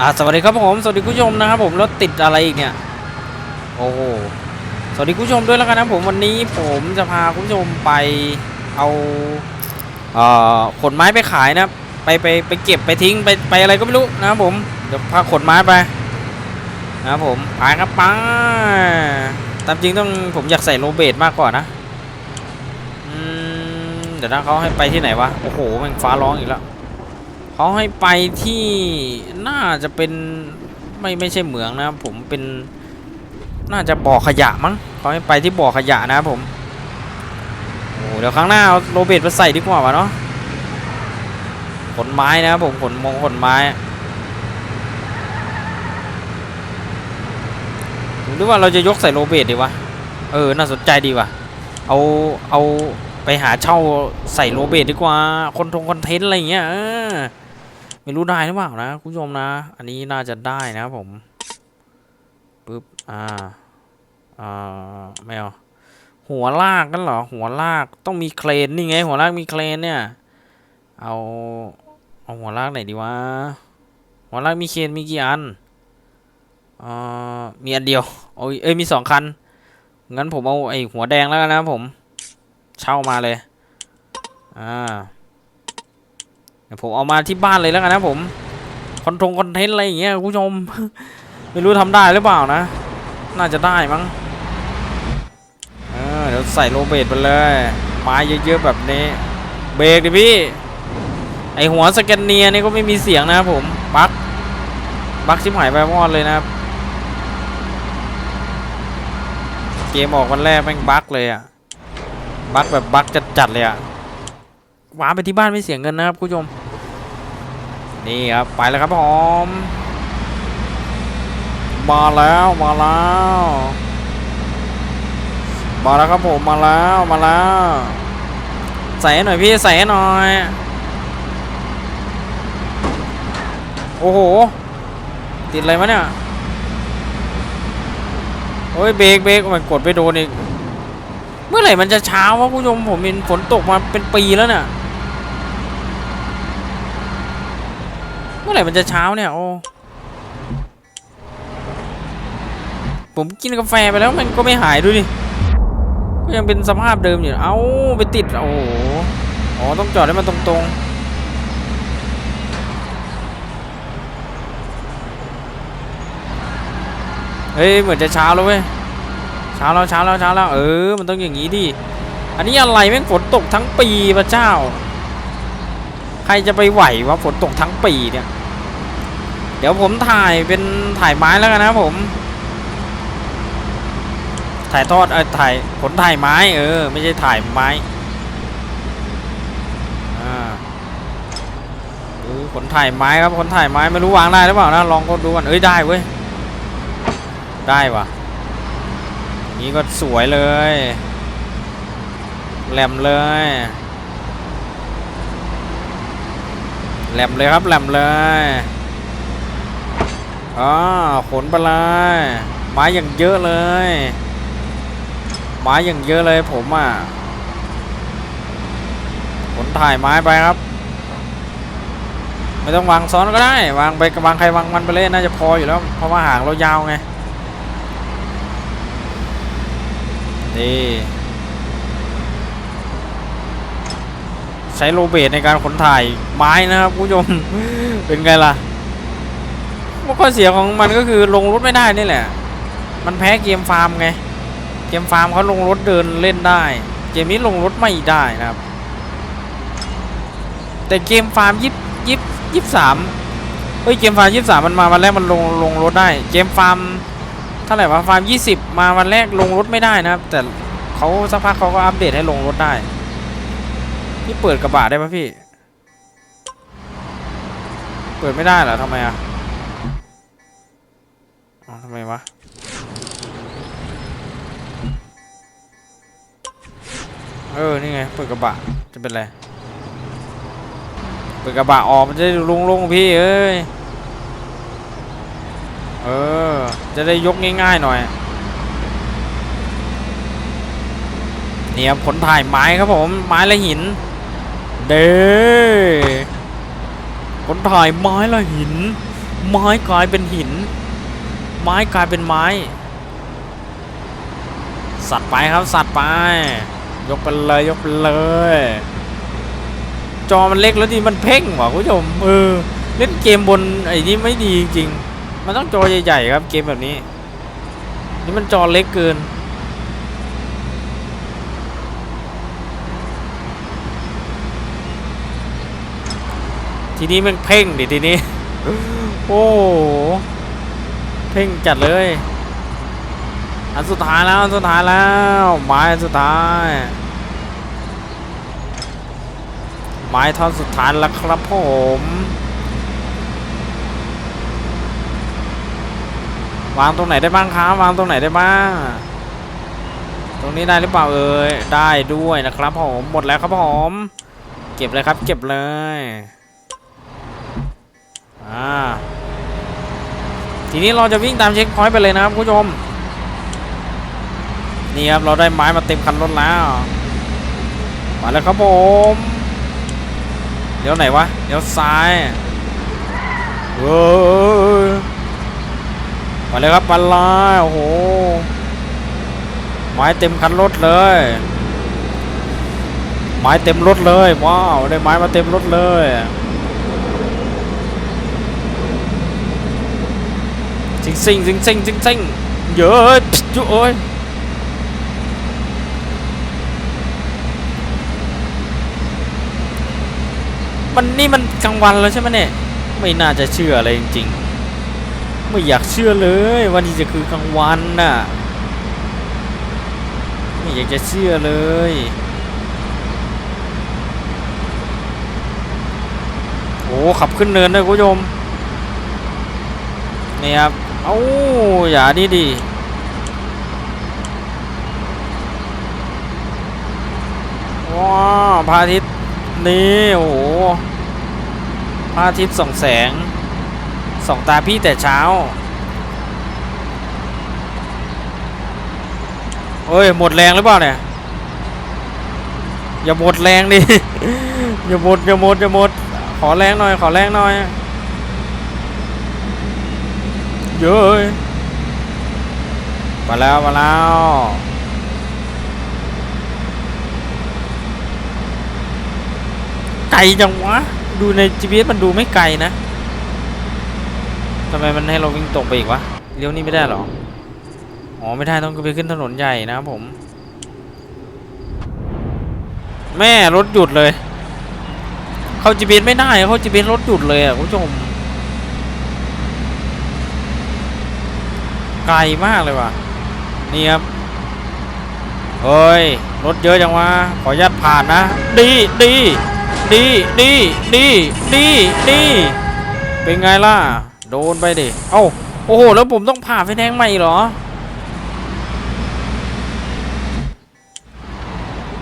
อ่าสวัสดีครับผมสวัสดีคุณผู้ชมนะครับผมรถติดอะไรอีกเนี่ยโอ้โหสวัสดีคุณผู้ชมด้วยแล้วกันนะผมวันนี้ผมจะพาคุณผู้ชมไปเอาเอ่อขนไม้ไปขายนะไปไปไปเก็บไปทิ้งไปไปอะไรก็ไม่รู้นะครับผมเดี๋ยวพาขนไม้ไปนะครับผมไปครับไปตามจริงต้องผมอยากใส่โรเบตมากกว่านะเดี๋ยวนะเขาให้ไปที่ไหนวะโอ้โหแม่งฟ้าร้องอีกแล้ว เขาให้ไปที่น่าจะเป็นไม่ไม่ใช่เหมืองนะครับผมเป็นน่าจะบ่อขยะมั้งเขาให้ไปที่บ่อขยะนะครับผมโอ้เดี๋ยวครั้งหน้าเอาโรเบิร์ตมาใส่ดีกว่าวะเนาะขนไม้นะครับผมขนมงขนไม้หรือว่าเราจะยกใส่โรเบิร์ตดีวะเออน่าสนใจดีวะเอาเอาไปหาเช่าใส่โรเบิร์ตดีกว่าคนทงคอนเทนต์อะไรอย่างเงี้ยเออ ไม่รู้ได้หรือเปล่านะคุณผู้ชมนะ อันนี้น่าจะได้นะผมปึ๊บอ่าอ่าไม่เอาหัวลากกันเหรอ หัวลากต้องมีเครนนี่ไง หัวลากมีเครนเนี่ย เอาเอาหัวลากไหนดีวะหัวลากมีเครนมีกี่อันอ่ามีอันเดียวโอ้ยเอ้ยมีสองคันงั้นผมเอาไอ้หัวแดงแล้วกันนะผม เช่ามาเลย อ่า ผมเอามาที่บ้านเลยแล้วกันนะผมคอนทงคอนเทนต์อะไรอย่างเงี้ยคุณผู้ชม ไม่รู้ทำได้หรือเปล่านะ น่าจะได้มั้งเออเดี๋ยวใส่โรเบตไปเลยไม้เยอะๆแบบนี้ เบรกดิพี่ ไอหัวสแกนเนียนี่ก็ไม่มีเสียงนะครับผมบักบักชิบหายไปมอดเลยนะครับเกมออกวันแรกแม่งบักเลยอะบักแบบบักจัดๆเลยอะ หวาไปที่บ้านไม่เสียเงินนะครับคุณผู้ชม นี่ครับไปแล้วครับผมมาแล้วมาแล้วมาแล้วครับผมมาแล้วมาแล้วใส่หน่อยพี่ใส่หน่อย โอ้โห ติดอะไรมะเนี่ยโอ้ยเบรกเบรกมันกดไปโดนอีก เมื่อไหร่มันจะเช้าวะคุณผู้ชมผมเห็นฝนตกมาเป็นปีแล้วเนี่ย มื่อไหร่มันจะเช้าเนี่ยโอ้ผมกินกาแฟไปแล้วมันก็ไม่หายดูดิก็ยังเป็นสภาพเดิมอยู่เอาไปติดโอ้โหอ๋อต้องจอดให้มันตรงๆเฮ้ยเหมือนจะเช้าแล้วเว้ยเช้าแล้วเช้าแล้วเช้าแล้วเออ มันต้องอย่างนี้ดิอันนี้อะไรแม่งฝนตกทั้งปีพระเจ้า ใครจะไปไหววะฝนตกทั้งปีเนี่ย เดี๋ยวผมถ่ายเป็นถ่ายไม้แล้วกันนะผม ถ่ายทอดเออถ่ายผลถ่ายไม้เออ ไม่ใช่ถ่ายไม้อ่าดูผลถ่ายไม้ครับผลถ่ายไม้ไม่รู้วางได้หรือเปล่านะลองกดดูกันเอ้ยได้เว้ยได้ว่ะนี่ก็สวยเลยแหลมเลยแหลมเลยครับแหลมเลย อ๋อขนไปเลยไม้อย่างเยอะเลยไม้อย่างเยอะเลยผมอะขนถ่ายไม้ไปครับ ไม่ต้องวางซ้อนก็ได้ วางไปวางใครวางมันไปเลยน่าจะพออยู่แล้ว เพราะว่าหางเรายาวไงนี่ใช้โรเบตในการขนถ่ายไม้นะครับคุณผู้ชมเป็นไงล่ะ ข้อเสียของมันก็คือลงรถไม่ได้นี่แหละ มันแพ้เกมฟาร์มไง เกมฟาร์มเขาลงรถเดินเล่นได้ เกมนี้ลงรถไม่ได้นะครับ แต่เกมฟาร์มยิบยิบยิบสามเฮ้ยเกมฟาร์มยิบสามมันมาวันแรกมันลงลงรถได้ เกมฟาร์มเท่าไหร่วะฟาร์มยี่สิบมาวันแรกลงรถไม่ได้นะครับ แต่เขาสักพักเขาก็อัปเดตให้ลงรถได้พี่เปิดกระบะได้ปะพี่ เปิดไม่ได้เหรอทำไมอะ อ๋อทำไมวะเออ นี่ไง เปิดกระบะ จะเป็นไร เปิดกระบะออกมันจะได้ลุงลงพี่เอ้ย เออ จะได้ยกง่ายๆหน่อย เนี่ยผลถ่ายไม้ครับผม ไม้และหิน เด้ผลถ่ายไม้และหิน ไม้กลายเป็นหิน ไม้กลายเป็นไม้ สัตว์ไปครับสัตว์ไป ยกไปเลยยกไปเลย จอมันเล็กแล้วดิมันเพ่งว่ะคุณผู้ชมเออเล่นเกมบนไอ้นี้ไม่ดีจริงๆมันต้องจอใหญ่ๆครับเกมแบบนี้ นี่มันจอเล็กเกินทีนี้มันเพ่งดิทีนี้ โอ้ เพ่งจัดเลย อันสุดท้ายแล้วอันสุดท้ายแล้วไม้อันสุดท้าย ไม้ท่อนสุดท้ายแล้วครับผมวางตรงไหนได้บ้างครับวางตรงไหนได้บ้าง ตรงนี้ได้หรือเปล่าเอ่ยได้ด้วยนะครับผมหมดแล้วครับผมเก็บเลยครับ เก็บเลยอ่า ทีนี้เราจะวิ่งตามเช็คพอยต์ไปเลยนะครับคุณผู้ชม นี่ครับเราได้ไม้มาเต็มคันรถแล้ว มาแล้วครับผมเดี๋ยวไหนวะเดี๋ยวซ้ายเว้ยมาเลยครับมาลายโอ้โห ไม้เต็มคันรถเลย ไม้เต็มรถเลย ว้าว ได้ไม้มาเต็มรถเลย ซิงซิงซิงซิงซิงซิงเยอะจุ๊โอ้ยมันนี่มันกลางวันแล้วใช่ไหมเนี่ย ไม่น่าจะเชื่ออะไรจริงๆ ไม่อยากเชื่อเลยว่านี่จะคือกลางวันน่ะ ไม่อยากจะเชื่อเลยโอ้ขับขึ้นเนินด้วยคุณผู้ชมนี่ครับ เอ้าอย่าดิดิว้าพระอาทิตย์นี่โอ้โหพระอาทิตย์ส่องแสงส่องตาพี่แต่เช้าเอ้ยหมดแรงหรือเปล่าเนี่ยอย่าหมดแรงดิ อย่าหมดอย่าหมดอย่าหมดขอแรงหน่อยขอแรงหน่อย เยอะเอ้ยมาแล้วมาแล้วไกลจังวะ ดูใน GPS มันดูไม่ไกลนะทำไมมันให้เราวิ่งตรงไปอีกวะเลี้ยวนี่ไม่ได้หรอ อ๋อไม่ได้ต้องไปขึ้นถนนใหญ่นะครับผม แม่รถหยุดเลย เข้า GPS ไม่ได้เข้า GPS รถหยุดเลยอะคุณผู้ชม ไกลมากเลยว่ะ นี่ครับ เฮ้ย รถเยอะจังวะ ขออนุญาตผ่านนะ ดี ดี ดี ดี ดี ดี ดี เป็นไงล่ะ โดนไปดิ เอ้า โอ้โห แล้วผมต้องผ่านไฟแดงใหม่เหรอ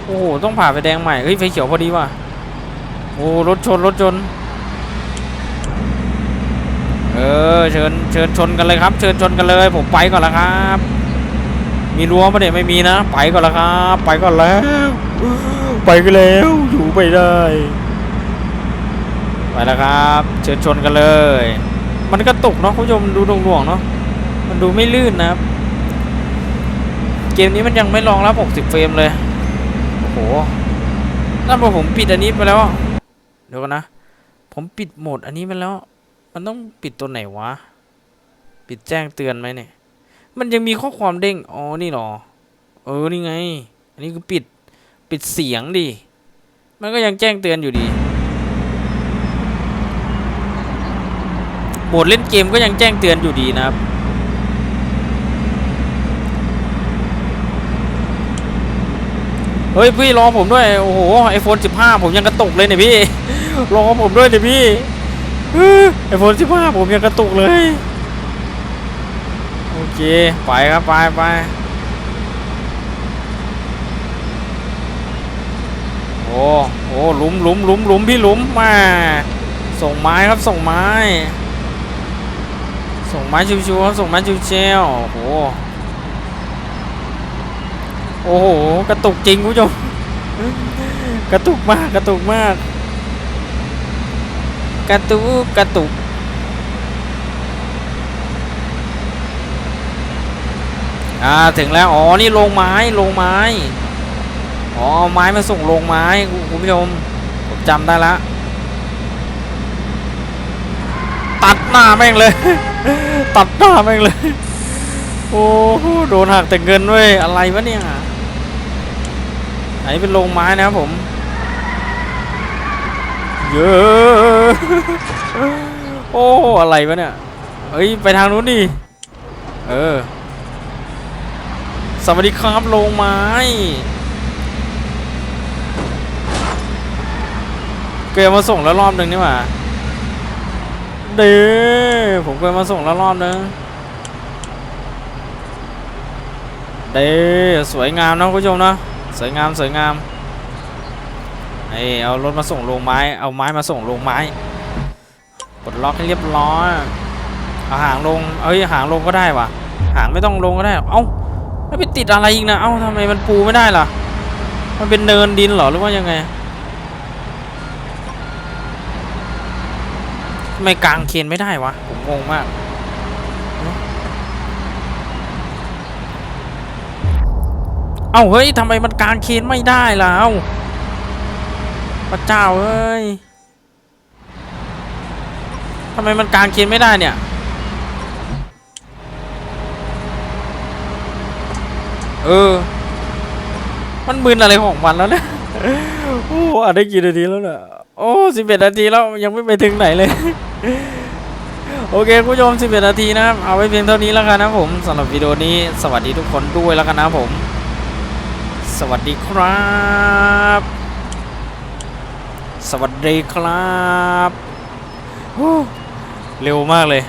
โอ้โห ต้องผ่านไฟแดงใหม่ เฮ้ย ไฟเขียวพอดีว่ะ โอ้ รถชน รถชน เออเชิญเชิญชนกันเลยครับ เชิญชนกันเลย ผมไปก่อนละครับ มีรั้วปะเนี่ยไม่มีนะ ไปก่อนละครับ ไปก่อนแล้ว ไปกันแล้วอยู่ไม่ได้ ไปแล้วครับ เชิญชนกันเลย มันกระตุกเนาะคุณผู้ชมดูดวงๆเนาะมันดูไม่ลื่นนะครับ เกมนี้มันยังไม่รองรับ 60 เฟรมเลยโอ้โหนั่นพอผมปิดอันนี้ไปแล้วเดี๋ยวกันนะ ผมปิดโหมดอันนี้ไปแล้ว มันต้องปิดตัวไหนวะ ปิดแจ้งเตือนไหมเนี่ย มันยังมีข้อความเด้ง อ๋อ นี่หรอ เออ นี่ไง อันนี้คือปิด ปิดเสียงดิ มันก็ยังแจ้งเตือนอยู่ดี โหมดเล่นเกมก็ยังแจ้งเตือนอยู่ดีนะครับเฮ้ยพี่รอผมด้วย โอ้โหไอโฟน15ผมยังกระตุกเลยเนี่ยพี่ รอผมด้วยเนี่ยพี่ ไอโฟน15ผมยังกระตุกเลย โอเค ไปครับ ไปไปโอ้โอ้หลุมหลุมหลุมหลุมพี่หลุมมา ส่งไม้ครับส่งไม้ ส่งไม้ชิวๆครับส่งไม้ชิวๆโอ้โหโอ้โห กระตุกจริงคุณผู้ชม กระตุกมาก กระตุกมาก กระตุกกระตุกอ่าถึงแล้ว อ๋อ นี่โรงไม้โรงไม้ อ๋อ ไม้มาส่งโรงไม้ คุณผู้ชมผมจำได้ละ ตัดหน้าแม่งเลย ตัดหน้าแม่งเลย โอ้โดนหักแต่เงินเว้ย อะไรวะเนี่ย อันอเป็นโรงไม้นะครับผม เยอะโอ้อะไรวะเนี่ยเอ้ยไปทางนู้นดิเออสวัสดีครับโรงไม้เคยมาส่งแล้วรอบหนึ่งนี่หว่าเด้ผมเคยมาส่งแล้วรอบหนึงเด้สวยงามนะคุณผู้ชมนะสวยงามสวยงาม ไอเอารถมาส่งโรงไม้ เอาไม้มาส่งโรงไม้ปลดล็อกให้เรียบร้อยเอาหางลง เอ้ยหางลงก็ได้วะหางไม่ต้องลงก็ได้ เอ้าแล้วไปติดอะไรอีกนะ เอ้าทำไมมันปูไม่ได้ล่ะ มันเป็นเนินดินเหรอหรือว่ายังไงทำไมกลางเคนไม่ได้วะ ผมงงมากเอ้าเฮ้ยทำไมมันกลางเคนไม่ได้ล่ะเอ้า พระเจ้าเอ้ยทำไมมันกลางเคนไม่ได้เนี่ย เออ มันมึนอะไรของมันแล้วเนี่ยโอ้อ่านได้กี่นาทีแล้วเนี่ยโอ้สิบเอ็ดนาทีแล้วยังไม่ไปถึงไหนเลย โอเคคุณผู้ชมสิบเอ็ดนาทีนะครับ เอาไว้เพียงเท่านี้แล้วกันนะผมสำหรับวิดีโอนี้ สวัสดีทุกคนด้วยแล้วกันนะผม สวัสดีครับ สวัสดีครับ เร็วมากเลย